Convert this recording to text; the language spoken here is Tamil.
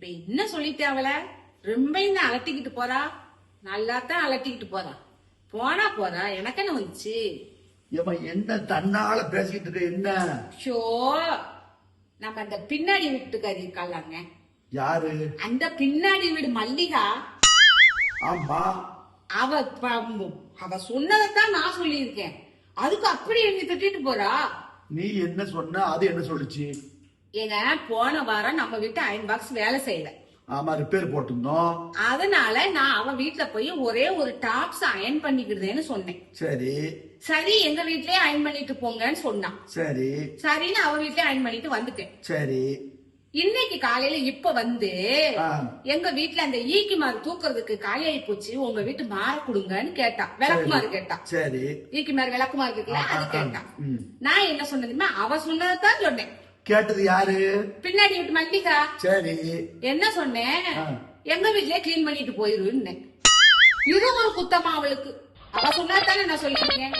இப்ப என்ன சொல்லிட்டேன் அவளை? ரொம்ப அலட்டிக்கிட்டு போறா? நல்லா தான் அலட்டிக்கிட்டு போறா. போனா போறா? எனக்கு என்ன வந்துச்சு? ஏமா என்ன தன்னால பேசிக்கிட்டு இருக்க? என்ன? ஷோ நம்ம அந்த பின்னாடி வீட்டுக்காரி இருக்காளாங்க. யாரு? அந்த பின்னாடி வீடு மல்லிகா. ஆமா. அவ அவ சொன்னதைத்தான் நான் சொல்லியிருக்கேன். அதுக்கு அப்படி என்ன திட்டிட்டு போறா? நீ என்ன சொன்ன? அது என்ன சொல்லுச்சு? ஏங்க போன வாரம் நம்ம வீட்டு அயன் பாக்ஸ் வேலை செய்யல. ஆமா ரிப்பேர் போட்டிருந்தோம். அதனால நான் அவ வீட்ல போய் ஒரே ஒரு டாப்ஸ் அயன் பண்ணிக்கிறதேன்னு சொன்னேன். சரி. சரி எங்க வீட்லயே அயன் பண்ணிட்டு போங்கன்னு சொன்னான். சரி. சரின்னு அவ வீட்லயே அயன் பண்ணிட்டு வந்துட்டேன். சரி. இன்னைக்கு காலையில இப்ப வந்து. எங்க வீட்ல அந்த ஈக்கி மாறு தூக்குறதுக்கு காலியாயி போச்சு. உங்க வீட்டு மாற கொடுங்கன்னு கேட்டா. விளக்குமாறு கேட்டா. சரி. ஈக்கி மாறு விளக்குமாறு இருக்குல்ல அது கேட்டா. நான் என்ன சொன்னதுமே அவ சொன்னதான் சொன்னேன். கேட்டது யாரு? பின்னாடி வீட்டு மல்லிகா. சரி. என்ன சொன்னேன். எங்க வீட்லயே க்ளீன் பண்ணிட்டு போயிருன்னு. இது ஒரு குத்தமா அவளுக்கு. அவ சொன்னா தானே நான் சொல்லிருக்கேன்